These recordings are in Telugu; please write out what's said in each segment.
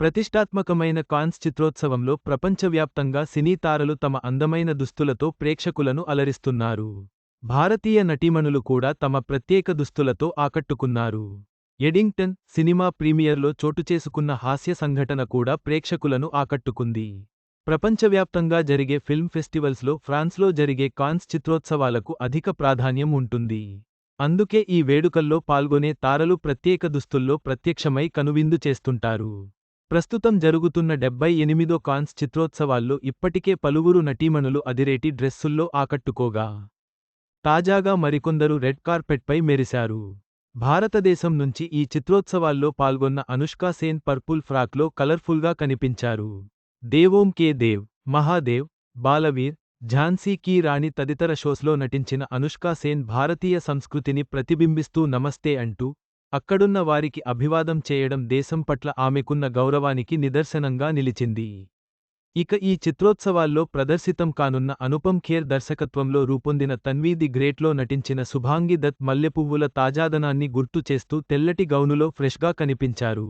ప్రతిష్టాత్మకమైన కాన్స్ చిత్రోత్సవంలో ప్రపంచవ్యాప్తంగా సినీ తారలు తమ అందమైన దుస్తులతో ప్రేక్షకులను అలరిస్తున్నారు. భారతీయ నటీమణులు కూడా తమ ప్రత్యేక దుస్తులతో ఆకట్టుకున్నారు. ఎడింగ్టన్ సినిమా ప్రీమియర్లో చోటుచేసుకున్న హాస్య సంఘటన కూడా ప్రేక్షకులను ఆకట్టుకుంది. ప్రపంచవ్యాప్తంగా జరిగే ఫిల్మ్ ఫెస్టివల్స్లో ఫ్రాన్స్లో జరిగే కాన్స్ చిత్రోత్సవాలకు అధిక ప్రాధాన్యం ఉంటుంది. అందుకే ఈ వేడుకల్లో పాల్గొనే తారలు ప్రత్యేక దుస్తుల్లో ప్రత్యక్షమై కనువిందు చేస్తుంటారు. ప్రస్తుతం జరుగుతున్న డెబ్బై ఎనిమిదో కాన్స్ చిత్రోత్సవాల్లో ఇప్పటికే పలువురు నటీమణులు అదిరేటి డ్రెస్సుల్లో ఆకట్టుకోగా. తాజాగా మరికొందరు రెడ్ కార్పెట్పై మెరిశారు. భారతదేశం నుంచి ఈ చిత్రోత్సవాల్లో పాల్గొన్న అనుష్కా సేన్ పర్పుల్ ఫ్రాక్లో కలర్ఫుల్గా కనిపించారు. దేవోం కే దేవ్ మహాదేవ్ బాలవీర్ ఝాన్సీ కీ రాణి తదితర షోస్లో నటించిన అనుష్కా సేన్ భారతీయ సంస్కృతిని ప్రతిబింబిస్తూ నమస్తే అంటూ అక్కడున్న వారికి అభివాదం చేయడం దేశం పట్ల ఆమెకున్న గౌరవానికి నిదర్శనంగా నిలిచింది. ఇక ఈ చిత్రోత్సవాల్లో ప్రదర్శితం కానున్న అనుపమ్ ఖేర్ దర్శకత్వంలో రూపొందిన తన్వీ ది గ్రేట్లో నటించిన సుభాంగి దత్ మల్లెపువ్వుల తాజాదనాన్ని గుర్తు చేస్తూ తెల్లటి గౌనులో ఫ్రెష్గా కనిపించారు.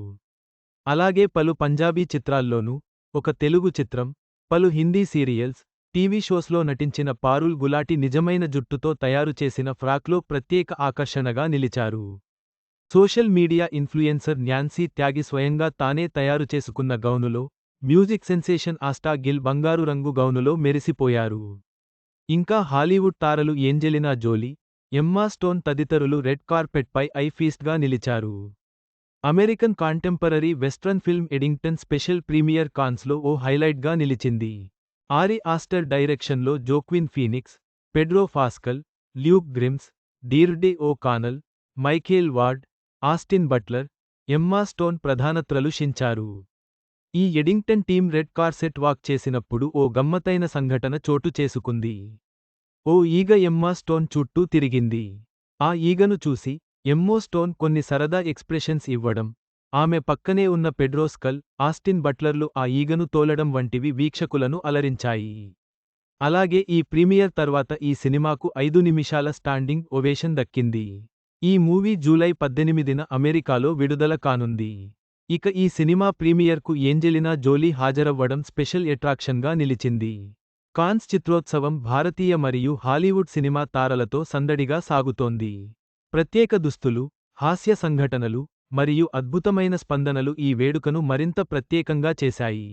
అలాగే పలు పంజాబీ చిత్రాల్లోనూ ఒక తెలుగు చిత్రం పలు హిందీ సీరియల్స్ టీవీ షోస్లో నటించిన పారుల్ గులాటి నిజమైన జుట్టుతో తయారు చేసిన ఫ్రాక్లో ప్రత్యేక ఆకర్షణగా నిలిచారు. Social media influencer Nancy Tyagi స్వయంగా తానే తయారు చేసుకున్న గౌనులో మ్యూజిక్ సెన్సేషన్ ఆస్టా గిల్ బంగారు రంగు గౌనులో మెరిసిపోయారు. ఇంకా హాలీవుడ్ తారలు ఏంజెలినా జోలీ ఎమ్మా స్టోన్ తదితరులు రెడ్ కార్పెట్పై ఐఫీస్ట్గా నిలిచారు. American contemporary western film Eddington special premiere కాన్స్లో ఓ హైలైట్గా నిలిచింది. ఆరి ఆస్టర్ డైరెక్షన్లో Joaquin Phoenix Pedro Pascal Luke Grimes Deirdre O'Connell Michael Ward Austin Butler Emma Stone ప్రధానత్రలు షించారు. ఈ Eddington team red carpet walk చేసినప్పుడు ఓ గమ్మతైన సంఘటన చోటు చేసుకుంది. ఓ ఈగ ఎమ్మా స్టోన్ చుట్టూ తిరిగింది. ఆ ఈగను చూసి ఎమ్మో స్టోన్ కొన్ని సరదా ఎక్స్ప్రెషన్స్ ఇవ్వడం ఆమె పక్కనే ఉన్న పెడ్రోస్కల్ ఆస్టిన్ బట్లర్లు ఆ ఈగను తోలడం వంటివి వీక్షకులను అలరించాయి. అలాగే ఈ ప్రీమియర్ తర్వాత ఈ సినిమాకు ఐదు నిమిషాల స్టాండింగ్ ఒవేషన్ దక్కింది. ఈ మూవీ జూలై పద్దెనిమిదిన అమెరికాలో విడుదల కానుంది. ఇక ఈ సినిమా ప్రీమియర్కు ఏంజెలినా జోలీ హాజరవ్వడం స్పెషల్ ఎట్రాక్షన్గా నిలిచింది. కాన్స్ చిత్రోత్సవం భారతీయ మరియు హాలీవుడ్ సినిమా తారలతో సందడిగా సాగుతోంది. ప్రత్యేక దుస్తులు హాస్య సంఘటనలు మరియు అద్భుతమైన స్పందనలు ఈ వేడుకను మరింత ప్రత్యేకంగా చేశాయి.